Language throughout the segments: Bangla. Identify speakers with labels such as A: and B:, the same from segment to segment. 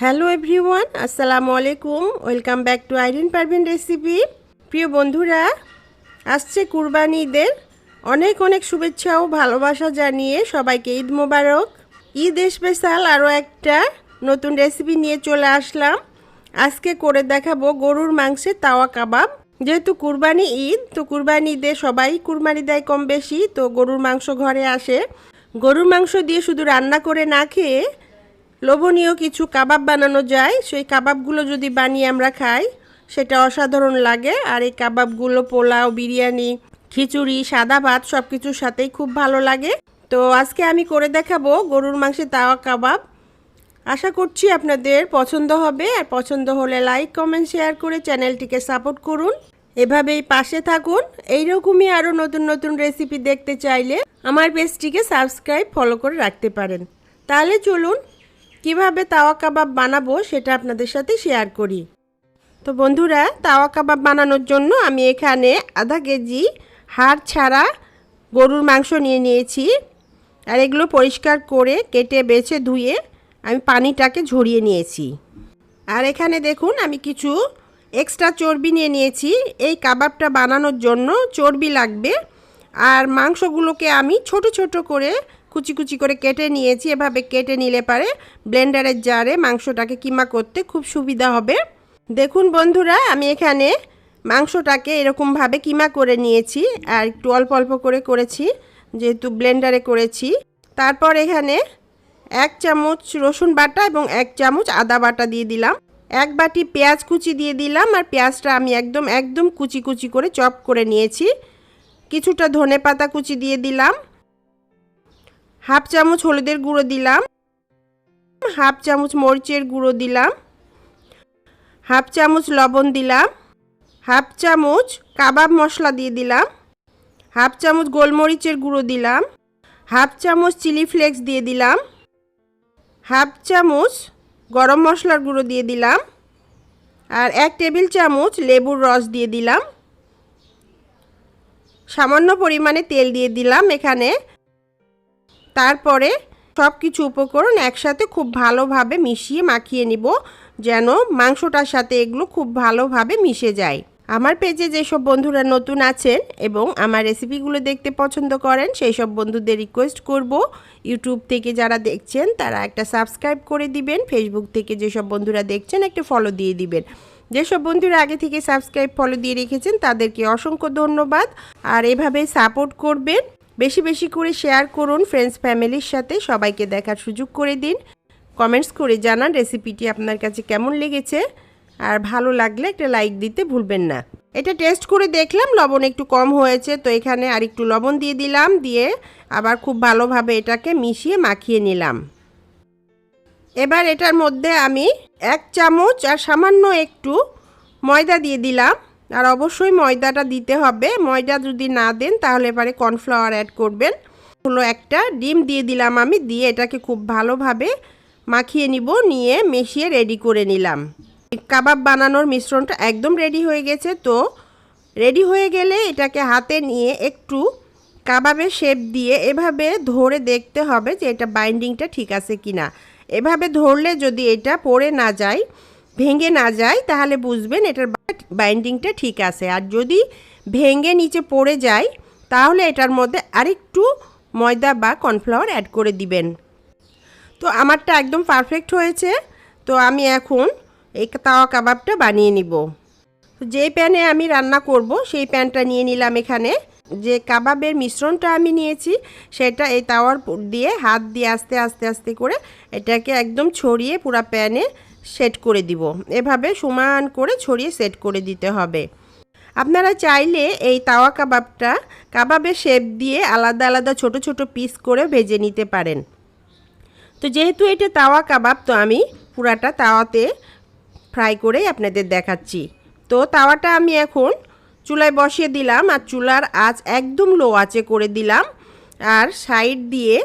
A: হ্যালো এভরিওয়ান, আসসালামু আলাইকুম। Welcome back to Irin Parvin recipe. প্রিয় বন্ধুরা, আসছে কুরবানি ঈদের অনেক অনেক শুভেচ্ছা ও ভালোবাসা জানিয়ে সবাইকে ঈদ মোবারক। ঈদ স্পেশাল আরও একটা নতুন রেসিপি নিয়ে চলে আসলাম। আজকে করে দেখাবো গরুর মাংসের তাওয়া কাবাব। যেহেতু কুরবানি ঈদ, তো কুরবানি ঈদে সবাই কুরবানি দেয় কম বেশি, তো গরুর মাংস ঘরে আসে। গরুর মাংস দিয়ে শুধু রান্না করে না খেয়ে লোভনীয় কিছু কাবাব বানানো যায়। সেই কাবাবগুলো যদি বানিয়ে আমরা খাই, সেটা অসাধারণ লাগে। আর এই কাবাবগুলো পোলাও, বিরিয়ানি, খিচুড়ি, সাদা ভাত সব কিছুর সাথেই খুব ভালো লাগে। তো আজকে আমি করে দেখাবো গরুর মাংসের তাওয়া কাবাব। আশা করছি আপনাদের পছন্দ হবে। আর পছন্দ হলে লাইক, কমেন্ট, শেয়ার করে চ্যানেলটিকে সাপোর্ট করুন। এভাবেই পাশে থাকুন। এইরকমই আরও নতুন নতুন রেসিপি দেখতে চাইলে আমার পেজটিকে সাবস্ক্রাইব, ফলো করে রাখতে পারেন। তাহলে চলুন কীভাবে তাওয়া কাবাব বানাবো সেটা আপনাদের সাথে শেয়ার করি। তো বন্ধুরা, তাওয়া কাবাব বানানোর জন্য আমি এখানে আধা কেজি হাড় ছাড়া গরুর মাংস নিয়ে নিয়েছি আর এগুলো পরিষ্কার করে কেটে বেছে ধুয়ে আমি পানিটাকে ঝরিয়ে নিয়েছি। আর এখানে দেখুন, আমি কিছু এক্সট্রা চর্বি নিয়ে নিয়েছি। এই কাবাবটা বানানোর জন্য চর্বি লাগবে আর মাংসগুলোকে আমি ছোট ছোট করে কুচি কুচি করে কেটে নিয়েছি। এভাবে কেটে নিলে পারে ব্লেন্ডারের জারে মাংসটাকে কিমা করতে খুব সুবিধা হবে। দেখুন বন্ধুরা, আমি এখানে মাংসটাকে এরকমভাবে কিমা করে নিয়েছি আর একটু অল্প অল্প করে করেছি, যেহেতু ব্লেন্ডারে করেছি। তারপর এখানে এক চামচ রসুন বাটা এবং এক চামচ আদা বাটা দিয়ে দিলাম। এক বাটি পেঁয়াজ কুচি দিয়ে দিলাম আর পেঁয়াজটা আমি একদম একদম কুচি কুচি করে চপ করে নিয়েছি। কিছুটা ধনে পাতা কুচি দিয়ে দিলাম। হাফ চামচ হলুদের গুঁড়ো দিলাম, হাফ চামচ মরিচের গুঁড়ো দিলাম, হাফ চামচ লবণ দিলাম, হাফ চামচ কাবাব মশলা দিয়ে দিলাম, হাফ চামচ গোলমরিচের গুঁড়ো দিলাম, হাফ চামচ চিলি ফ্লেক্স দিয়ে দিলাম, হাফ চামচ গরম মশলার গুঁড়ো দিয়ে দিলাম, আর এক টেবিল চামচ লেবুর রস দিয়ে দিলাম। সামান্য পরিমাণে তেল দিয়ে দিলাম এখানে। তারপরে সব কিছু উপকরণ একসাথে খুব ভালোভাবে মিশিয়ে মাখিয়ে নিব, যেন মাংসটার সাথে এগুলো খুব ভালোভাবে মিশে যায়। আমার পেজে যেসব বন্ধুরা নতুন আছেন এবং আমার রেসিপিগুলো দেখতে পছন্দ করেন সেই সব বন্ধুদের রিকোয়েস্ট করব, ইউটিউব থেকে যারা দেখছেন তারা একটা সাবস্ক্রাইব করে দিবেন, ফেসবুক থেকে যেসব বন্ধুরা দেখছেন একটা ফলো দিয়ে দিবেন। যেসব বন্ধুরা আগে থেকে সাবস্ক্রাইব, ফলো দিয়ে রেখেছেন তাদেরকে অসংখ্য ধন্যবাদ। আর এভাবে সাপোর্ট করবেন বেশি বেশি করে শেয়ার করুন ফ্রেন্ডস ফ্যামিলির সাথে। সবাইকে দেখার সুযোগ করে দিন। কমেন্টস করে জানান রেসিপিটি আপনার কাছে কেমন লেগেছে। আর ভালো লাগলে একটা লাইক দিতে ভুলবেন না। এটা টেস্ট করে দেখলাম, লবণ একটু কম হয়েছে, তো এখানে আর একটু লবণ দিয়ে দিলাম, দিয়ে আবার খুব ভালোভাবে এটাকে মিশিয়ে মাখিয়ে নিলাম। এবার এটার মধ্যে আমি এক চামচ আর সামান্য একটু ময়দা দিয়ে দিলাম। আর অবশ্যই ময়দাটা দিতে হবে। ময়দা যদি না দেন, তাহলে এবারে কর্নফ্লাওয়ার অ্যাড করবেন। হলো একটা ডিম দিয়ে দিলাম আমি, দিয়ে এটাকে খুব ভালোভাবে মাখিয়ে নিব, নিয়ে মিশিয়ে রেডি করে নিলাম। কাবাব বানানোর মিশ্রণটা একদম রেডি হয়ে গেছে। তো রেডি হয়ে গেলে এটাকে হাতে নিয়ে একটু কাবাবের শেপ দিয়ে এভাবে ধরে দেখতে হবে যে এটা বাইন্ডিংটা ঠিক আছে কি না এভাবে ধরলে যদি এটা পড়ে না যায়, ভেঙে না যায়, তাহলে বুঝবেন এটার বাইন্ডিংটা ঠিক আছে। আর যদি ভেঙে নিচে পড়ে যায়, তাহলে এটার মধ্যে আরেকটু ময়দা বা কর্নফ্লাওয়ার অ্যাড করে দিবেন। তো আমারটা একদম পারফেক্ট হয়েছে। তো আমি এখন এই তাওয়া কাবাবটা বানিয়ে নিব। যে প্যানে আমি রান্না করব, সেই প্যানটা নিয়ে নিলাম এখানে। যে কাবাবের মিশ্রণটা আমি নিয়েছি, সেটা এই তাওয়ার দিয়ে, হাত দিয়ে আস্তে আস্তে আস্তে করে এটাকে একদম ছড়িয়ে পুরো প্যানে সেট করে দিব। এভাবে সমান করে ছড়িয়ে সেট করে দিতে হবে। আপনারা চাইলে এই তাওয়া কাবাবটা কাবাবের শেপ দিয়ে আলাদা আলাদা ছোট ছোট পিস করে ভেজে নিতে পারেন। তো যেহেতু এটা তাওয়া কাবাব, তো আমি পুরাটা তাওয়াতে ফ্রাই করেই আপনাদের দেখাচ্ছি। তো তাওয়াটা আমি এখন চুলায় বসিয়ে দিলাম আর চুলার আঁচ একদম লো আঁচে করে দিলাম আর সাইড দিয়ে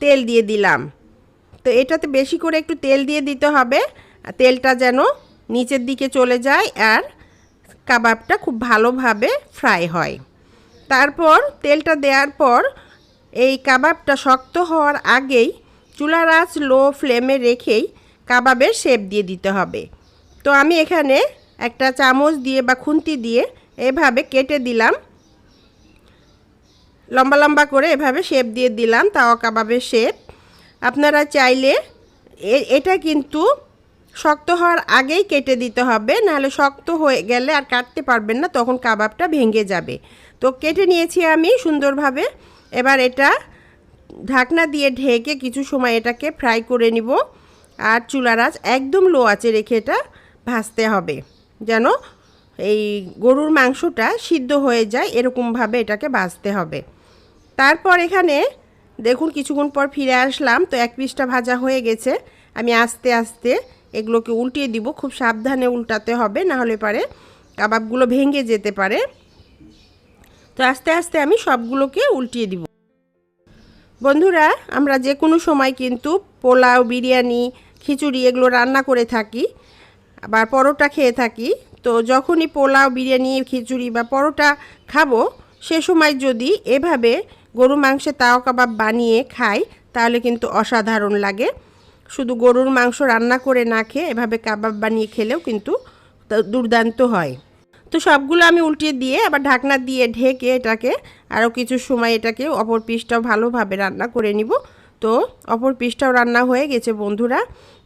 A: তেল দিয়ে দিলাম। তো এটাতে বেশি করে একটু তেল দিয়ে দিতে হবে। তেলটা যেন নিচের দিকে চলে যায় আর কাবাবটা খুব ভালোভাবে ফ্রাই হয়। তারপর তেলটা দেওয়ার পর এই কাবাবটা শক্ত হওয়ার আগেই চুলার আঁচ লো ফ্লেমে রেখেই কাবাবের শেপ দিয়ে দিতে হবে। তো আমি এখানে একটা চামচ দিয়ে বা খুন্তি দিয়ে এভাবে কেটে দিলাম। লম্বা লম্বা করে এভাবে শেপ দিয়ে দিলাম তাওয়া কাবাবের শেপ। আপনারা চাইলে এটা কিন্তু শক্ত হওয়ার আগেই কেটে দিতে হবে, নাহলে শক্ত হয়ে গেলে আর কাটতে পারবেন না, তখন কাবাবটা ভেঙে যাবে। তো কেটে নিয়েছি আমি সুন্দরভাবে। এবার এটা ঢাকনা দিয়ে ঢেকে কিছু সময় এটাকে ফ্রাই করে নিব। আর চুলার আঁচ একদম লো আঁচে রেখে এটা ভাজতে হবে, যেন এই গরুর মাংসটা সিদ্ধ হয়ে যায়, এরকমভাবে এটাকে ভাজতে হবে। তারপর এখানে দেখুন কিছুক্ষণ পর ফিরে আসলাম, তো এক পিসটা ভাজা হয়ে গেছে। আমি আস্তে আস্তে এগুলোকে উল্টিয়ে দিব, খুব সাবধানে উল্টাতে হবে, না হলে পারে কাবাবগুলো ভেঙে যেতে পারে। তো আস্তে আস্তে আমি সবগুলোকে উল্টিয়ে দিব। বন্ধুরা, আমরা যে কোনো সময় কিন্তু পোলাও, বিরিয়ানি, খিচুড়ি এগুলো রান্না করে থাকি, আবার পরোটা খেয়ে থাকি। তো যখনই পোলাও, বিরিয়ানি, খিচুড়ি বা পরোটা খাব, সে সময় যদি এভাবে গরু মাংসে তাও কাবাব বানিয়ে খাই, তাহলে কিন্তু অসাধারণ লাগে। শুধু গরুর মাংস রান্না করে না খেয়ে এভাবে কাবাব বানিয়ে খেলেও কিন্তু দুর্দান্ত হয়। তো সবগুলো আমি উল্টিয়ে দিয়ে আবার ঢাকনা দিয়ে ঢেকে এটাকে আরও কিছু সময় এটাকে অপর পিসটাও ভালোভাবে রান্না করে নিব। তো অপর পিসটাও রান্না হয়ে গেছে বন্ধুরা।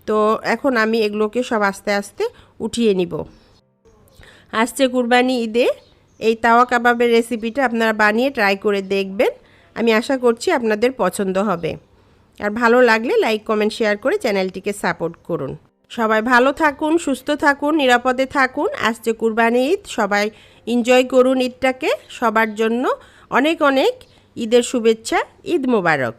A: তো এখন আমি এগুলোকে সব আস্তে আস্তে উঠিয়ে নিব। আসছে কুরবানি ঈদে। এই তাওয়া কাবাবের রেসিপিটা আপনারা বানিয়ে ট্রাই করে দেখবেন। আমি আশা করছি আপনাদের পছন্দ হবে। আর ভালো লাগলে লাইক কমেন্ট শেয়ার করে চ্যানেলটিকে সাপোর্ট করুন। সবাই ভালো থাকুন, সুস্থ থাকুন, নিরাপদে থাকুন। আসছে কুরবানি ঈদ, সবাই এনজয় করুন ঈদটাকে। সবার জন্য অনেক অনেক ঈদের শুভেচ্ছা, ঈদ মোবারক।